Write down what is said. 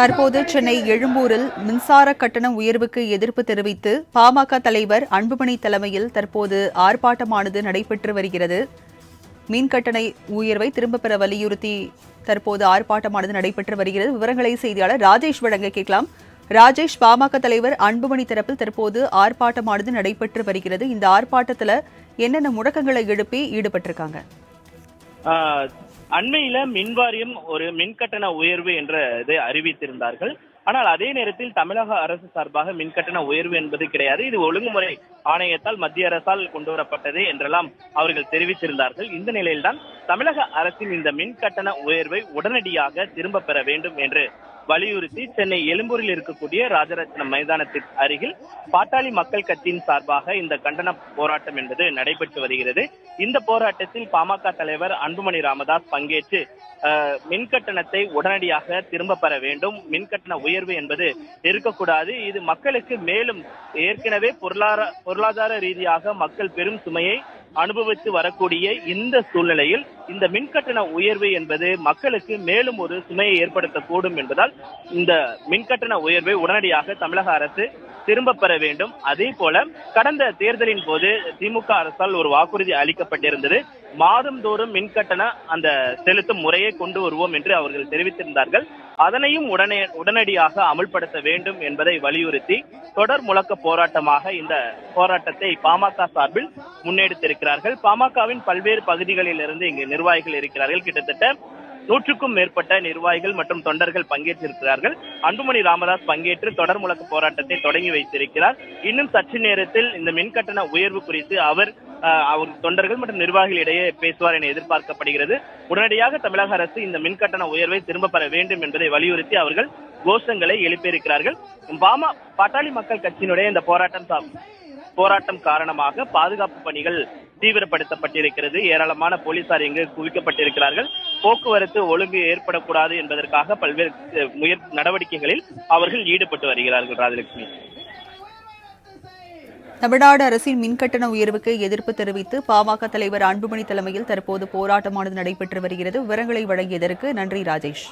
தற்போது சென்னை எழும்பூரில் மின்சார கட்டண உயர்வுக்கு எதிர்ப்பு தெரிவித்து பாமக தலைவர் அன்புமணி தலைமையில் தற்போது ஆர்ப்பாட்டமானது நடைபெற்று வருகிறது. மின் கட்டண உயர்வை திரும்பப் பெற வலியுறுத்தி தற்போது ஆர்ப்பாட்டமானது நடைபெற்று வருகிறது. விவரங்களை செய்தியாளர் ராஜேஷ் வழங்க கேட்கலாம். ராஜேஷ் பாமக தலைவர் அன்புமணி தரப்பில் தற்போது ஆர்ப்பாட்டமானது நடைபெற்று வருகிறது. இந்த ஆர்ப்பாட்டத்தில் என்னென்ன முழக்கங்களை எழுப்பி ஈடுபட்டிருக்காங்க? அண்மையில மின்வாரியம் ஒரு மின்கட்டண உயர்வு என்ற இதை அறிவித்திருந்தார்கள். ஆனால் அதே நேரத்தில் தமிழக அரசு சார்பாக மின்கட்டண உயர்வு என்பது கிடையாது. இது ஒழுங்குமுறை ஆணையத்தால் மத்திய அரசால் கொண்டு வரப்பட்டது என்றெல்லாம் அவர்கள் தெரிவித்திருந்தார்கள். இந்த நிலையில்தான் தமிழக அரசின் இந்த மின்கட்டண உயர்வை உடனடியாக திரும்ப பெற வேண்டும் என்று வலியுறுத்தி சென்னை எழும்பூரில் இருக்கக்கூடிய ராஜரத்னம் மைதானத்திற்கு அருகில் பாட்டாளி மக்கள் கட்சியின் சார்பாக இந்த கண்டன போராட்டம் என்பது நடைபெற்று வருகிறது. இந்த போராட்டத்தில் பாமக தலைவர் அன்புமணி ராமதாஸ் பங்கேற்று மின்கட்டணத்தை உடனடியாக திரும்ப பெற வேண்டும். மின்கட்டண உயர்வு என்பது இருக்கக்கூடாது. இது மக்களுக்கு மேலும் ஏற்கனவே பொருளாதார பொருளாதார ரீதியாக மக்கள் பெரும் சுமையை அனுபவித்து வரக்கூடிய இந்த சூழ்நிலையில் இந்த மின்கட்டண உயர்வு என்பது மக்களுக்கு மேலும் ஒரு சுமையை ஏற்படுத்தக்கூடும் என்பதால் இந்த மின்கட்டண உயர்வை உடனடியாக தமிழக அரசு திரும்ப பெற வேண்டும். அதே போல கடந்த தேர்தலின் போது திமுக அரசால் ஒரு வாக்குறுதி அளிக்கப்பட்டிருந்தது. மாதந்தோறும் மின்கட்டண அந்த செலுத்தும் முறையை கொண்டு வருவோம் என்று அவர்கள் தெரிவித்திருந்தார்கள். அதனையும் உடனே உடனடியாக அமல்படுத்த வேண்டும் என்பதை வலியுறுத்தி தொடர் முழக்க போராட்டமாக இந்த போராட்டத்தை பாமக சார்பில் முன்னெடுத்திருக்கிறார்கள். பாமகவின் பல்வேறு பகுதிகளில் இருந்து இங்கு நிர்வாகிகள் இருக்கிறார்கள். கிட்டத்தட்ட நூற்றுக்கும் மேற்பட்ட நிர்வாகிகள் மற்றும் தொண்டர்கள் பங்கேற்றிருக்கிறார்கள். அன்புமணி ராமதாஸ் பங்கேற்று தொடர் முழக்க போராட்டத்தை தொடங்கி வைத்திருக்கிறார். இன்னும் சற்று நேரத்தில் இந்த மின்கட்டண உயர்வு குறித்து அவர் அவர் தொண்டர்கள் மற்றும் நிர்வாகிகளிடையே பேசுவார் என எதிர்பார்க்கப்படுகிறது. உடனடியாக தமிழக அரசு இந்த மின்கட்டண உயர்வை திரும்ப பெற வேண்டும் என்பதை வலியுறுத்தி அவர்கள் கோஷங்களை எழுப்பியிருக்கிறார்கள். பாமா பாட்டாளி மக்கள் கட்சியினுடைய இந்த போராட்டம் போராட்டம் காரணமாக பாதுகாப்பு பணிகள் தீவிரப்படுத்தப்பட்டிருக்கிறது. ஏராளமான போலீசார் இங்கு குவிக்கப்பட்டிருக்கிறார்கள். போக்குவரத்து ஒழுங்கு ஏற்படக்கூடாது என்பதற்காக பல்வேறு முயற் நடவடிக்கைகளில் அவர்கள் ஈடுபட்டு வருகிறார்கள் ராஜலட்சுமி. தமிழ்நாடு அரசின் மின்கட்டண உயர்வுக்கு எதிர்ப்பு தெரிவித்து பாமக தலைவர் அன்புமணி தலைமையில் தற்போது போராட்டமானது நடைபெற்று வருகிறது. விவரங்களை வழங்கியதற்கு நன்றி ராஜேஷ்.